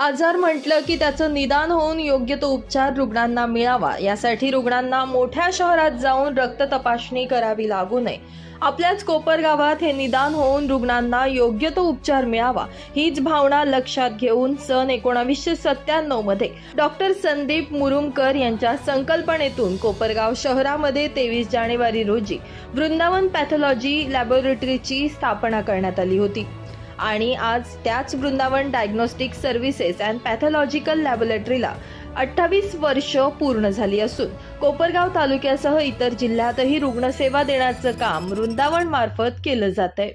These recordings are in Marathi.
आजार म्हटलं की त्याचं निदान होऊन योग्य तो उपचार रुग्णांना मिळावा. यासाठी रुग्णांना मोठ्या शहरात जाऊन रक्त तपासणी करावी लागू नये. आपल्याच कोपरगावात हे निदान होऊन रुग्णांना योग्य तो उपचार मिळावा हीच भावना लक्षात घेऊन सन एकोणावीसशे सत्त्याण्णवमध्ये डॉक्टर संदीप मुरुमकर यांच्या संकल्पनेतून कोपरगाव शहरामध्ये तेवीस जानेवारी रोजी वृंदावन पॅथॉलॉजी लॅबोरेटरीची स्थापना करण्यात आली होती. आणि आज त्याच Vrindavan diagnostic services and pathological लॅबोरेटरीला अठ्ठावीस वर्ष पूर्ण झाली असून कोपरगाव तालुक्यासह इतर जिल्ह्यातही रुग्णसेवा देण्याचं काम वृंदावन मार्फत केलं जात आहे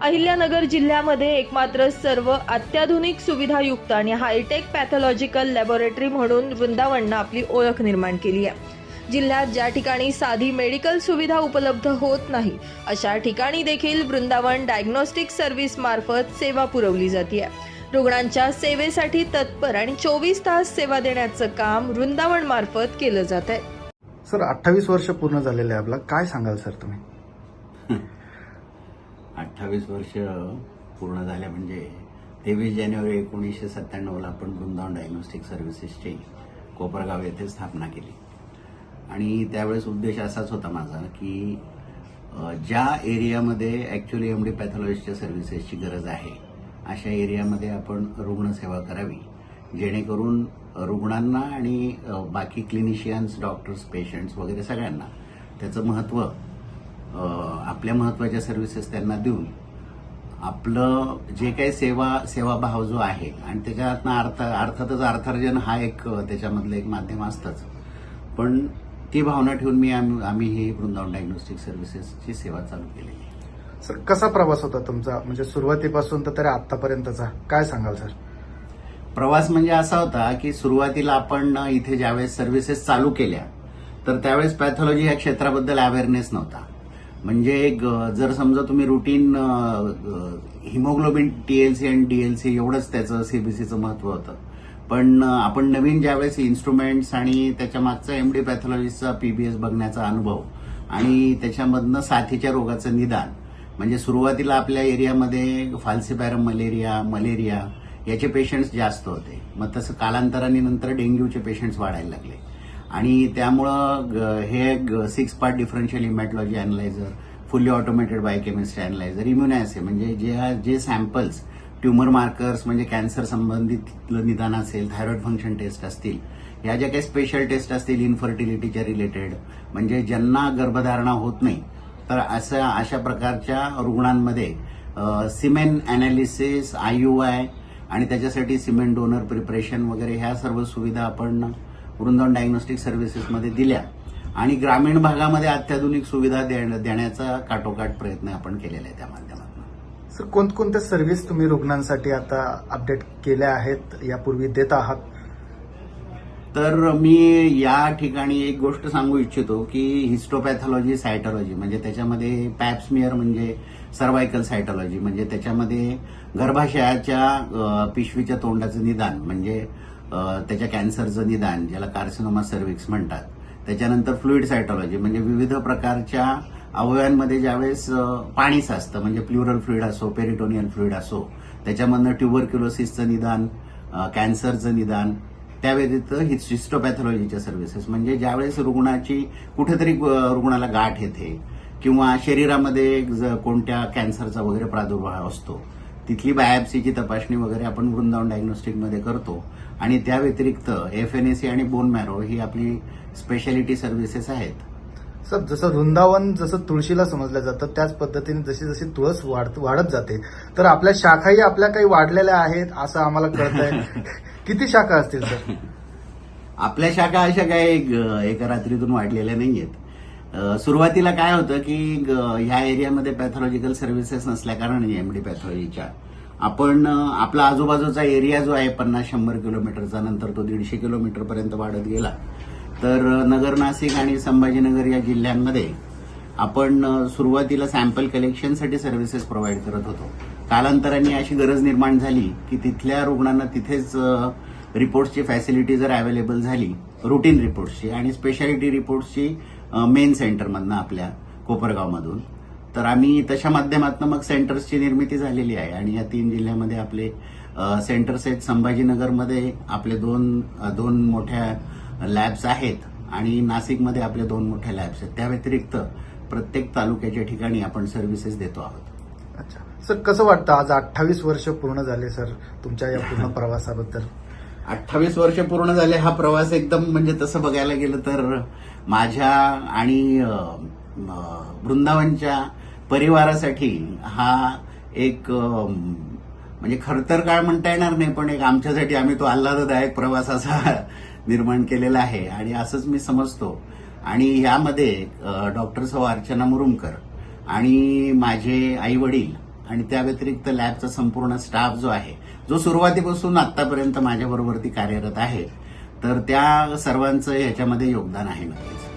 अहिल्यानगर जिल्ह्यामध्ये एकमात्र सर्व अत्याधुनिक सुविधायुक्त आणि हायटेक पॅथॉलॉजिकल लॅबोरेटरी म्हणून वृंदावननं आपली ओळख निर्माण केली आहे. जिल्ह्यात ज्या ठिकाणी साधी मेडिकल सुविधा उपलब्ध होत नाही अशा ठिकाणी देखील वृंदावन डायग्नोस्टिक सर्व्हिस मार्फत सेवा पुरवली जाते रुग्णांच्या सेवेसाठी तत्पर आणि चोवीस तास सेवा देण्याचं काम वृंदावन मार्फत केलं जात आहे सर अठ्ठावीस वर्ष पूर्ण झालेलं आहे आपला. काय सांगाल सर तुम्ही? अठ्ठावीस वर्ष पूर्ण झाल्या म्हणजे तेवीस जानेवारी एकोणीसशे सत्त्याण्णवला आपण वृंदावन डायग्नोस्टिक सर्व्हिसेसची कोपरगाव येथे स्थापना केली. आणि त्यावेळेस उद्देश असाच होता माझा की ज्या एरियामध्ये ॲक्च्युली एम डी पॅथॉलॉजीच्या सर्व्हिसेसची गरज आहे अशा एरियामध्ये आपण रुग्णसेवा करावी जेणेकरून रुग्णांना आणि बाकी क्लिनिशियन्स डॉक्टर्स पेशंट्स वगैरे सगळ्यांना त्याचं महत्त्व आपल्या महत्त्वाच्या सर्व्हिसेस त्यांना देऊन आपलं जे काही सेवा सेवाभाव जो आहे आणि त्याच्यातनं अर्थ अर्थातच अर्थार्जन हा एक त्याच्यामधलं एक माध्यम असतंच. पण ती भावना ठेवून मी आम्ही आम्ही ही वृंदावन डायग्नोस्टिक सर्व्हिसेसची सेवा चालू केलेली आहे. सर कसा प्रवास होता तुमचा? म्हणजे सुरुवातीपासून तर तरी आतापर्यंतचा काय सांगाल सर? प्रवास म्हणजे असा होता की सुरुवातीला आपण इथे ज्यावेळेस सर्व्हिसेस चालू केल्या तर त्यावेळेस पॅथॉलॉजी या क्षेत्राबद्दल अवेअरनेस नव्हता. म्हणजे जर समजा तुम्ही रुटीन हिमोग्लोबिन टीएलसी आणि डीएलसी एवढंच त्याचं सीबीसीचं महत्त्व होतं. पण आपण नवीन ज्यावेळेस इन्स्ट्रुमेंट्स आणि त्याच्या मागचा एमडी पॅथॉलॉजीचा पीबीएस बघण्याचा अनुभव आणि त्याच्यामधनं साथीच्या रोगाचं निदान म्हणजे सुरुवातीला आपल्या एरियामध्ये फाल्सिपॅरम मलेरिया मलेरिया याचे पेशंट्स जास्त होते. मग तसं कालांतराने नंतर डेंग्यूचे पेशंट्स वाढायला लागले. आणि त्यामुळं ग- हे six part differential haematology analyser fully automated biochemistry analyser immunoassay म्हणजे जे जे सॅम्पल्स ट्युमर मार्कर्स म्हणजे कॅन्सर संबंधित निदान असेल थायरॉइड फंक्शन टेस्ट असतील या ज्या काही स्पेशल टेस्ट असतील इन्फर्टिलिटीच्या रिलेटेड म्हणजे ज्यांना गर्भधारणा होत नाही तर असं अशा प्रकारच्या रुग्णांमध्ये सिमेन अनालिसिस आय आणि त्याच्यासाठी सिमेंट डोनर प्रिपरेशन वगैरे ह्या सर्व सुविधा आपण वृंदावन डायग्नोस्टिक सर्व्हिसेसमध्ये दिल्या. आणि ग्रामीण भागामध्ये अत्याधुनिक सुविधा देण्याचा काटोकाट प्रयत्न आपण केलेला आहे त्या माध्यमात तर कोणकोणत्या सर्व्हिस तुम्ही रुग्णांसाठी आता अपडेट केल्या आहेत यापूर्वी देत आहात? तर मी या ठिकाणी एक गोष्ट सांगू इच्छितो की हिस्टोपॅथॉलॉजी सायटॉलॉजी म्हणजे त्याच्यामध्ये पॅप्समिअर म्हणजे सर्वायकल सायटॉलॉजी म्हणजे त्याच्यामध्ये गर्भाशयाच्या पिशवीच्या तोंडाचं निदान म्हणजे त्याच्या कॅन्सरचं निदान ज्याला कार्सिनोमा सर्विक्स म्हणतात. त्याच्यानंतर फ्लुईड सायटॉलॉजी म्हणजे विविध प्रकारच्या अवयवांमध्ये ज्यावेळेस पाणीच पाणी साचतं म्हणजे प्लुरल फ्लुईड असो पेरिटोनियल फ्लुईड असो त्याच्यामधनं ट्युबरक्युलोसिसचं निदान कॅन्सरचं निदान त्या व्यतिरिक्त ही सिस्टोपॅथॉलॉजीच्या सर्व्हिसेस म्हणजे ज्यावेळेस रुग्णाची कुठेतरी रुग्णाला गाठ येते किंवा शरीरामध्ये ज- कोणत्या कॅन्सरचा वगैरे प्रादुर्भाव असतो तिथली बायोप्सीची तपासणी वगैरे आपण वृंदावन डायग्नोस्टिकमध्ये करतो. आणि त्या व्यतिरिक्त एफ एन एसी आणि बोन मॅरो ही आपली स्पेशालिटी सर्व्हिसेस आहेत. सर जसं वृंदावन जसं तुळशीला समजलं जातं त्याच पद्धतीने जशी जशी तुळस वाढ वाढत जाते. तर आपल्या शाखाही आपल्या काही वाढलेल्या आहेत असं आम्हाला कळतंय. किती शाखा असतील सर आपल्या शाखा अशा काही एका रात्रीतून वाढलेल्या नाहीयेत. अ, सुरुवातीला काय होतं की ह्या एरियामध्ये पॅथॉलॉजिकल सर्व्हिसेस नसल्या कारणाने एमडी पॅथॉलॉजीच्या. आपण आपला आजूबाजूचा एरिया जो आहे पन्नास शंभर किलोमीटरचा नंतर तो दीडशे किलोमीटर पर्यंत वाढत गेला. तर नगर नाशिक आणि संभाजीनगर या जिल्ह्यांमध्ये आपण सुरुवातीला सॅम्पल कलेक्शनसाठी सर्व्हिसेस प्रोव्हाइड करत होतो. कालांतराने अशी गरज निर्माण झाली की तिथल्या रुग्णांना तिथेच रिपोर्ट्सची फॅसिलिटी जर अवेलेबल झाली रुटीन रिपोर्ट्सची आणि स्पेशालिटी रिपोर्ट्सची मेन सेंटरमधनं आपल्या कोपरगावमधून तर आम्ही तशा माध्यमातून मग सेंटर्सची निर्मिती झालेली आहे आणि या तीन जिल्ह्यामध्ये आपले सेंटर्स आहेत. संभाजीनगरमध्ये आपले दोन दोन मोठ्या लॅब्स आहेत आणि नाशिकमध्ये आपले दोन मोठ्या लॅब्स आहेत. त्या व्यतिरिक्त प्रत्येक तालुक्याच्या ठिकाणी आपण सर्व्हिसेस देतो आहोत. अच्छा. सर कसं वाटतं आज अठ्ठावीस वर्ष पूर्ण झाले सर तुमच्या या पूर्ण प्रवासाबद्दल? अठ्ठावीस वर्ष पूर्ण झाले हा प्रवास एकदम म्हणजे तसं बघायला गेलं तर माझ्या आणि वृंदावनच्या परिवारासाठी हा एक म्हणजे खरतर काळ म्हणता येणार नाही पण एक आमच्यासाठी आम्ही तो आल्हाददायक प्रवास असा निर्माण केलेलं आहे आणि असंच मी समजतो. आणि यामध्ये डॉक्टर सौ अर्चना मुरुमकर आणि माझे आई वडील आणि त्या व्यतिरिक्त लॅबचा संपूर्ण स्टाफ जो आहे जो सुरुवातीपासून आतापर्यंत माझ्याबरोबरती कार्यरत आहे तर त्या सर्वांचं ह्याच्यामध्ये योगदान आहे नक्कीच.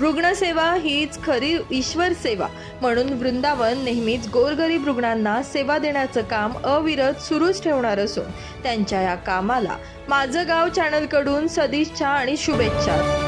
रुग्णसेवा हीच खरी ईश्वर सेवा. म्हणून वृंदावन नेहमीच गोरगरीब रुग्णांना सेवा देण्याचं काम अविरत सुरूच ठेवणार असून त्यांच्या या कामाला माझं गाव चॅनलकडून सदिच्छा आणि शुभेच्छा.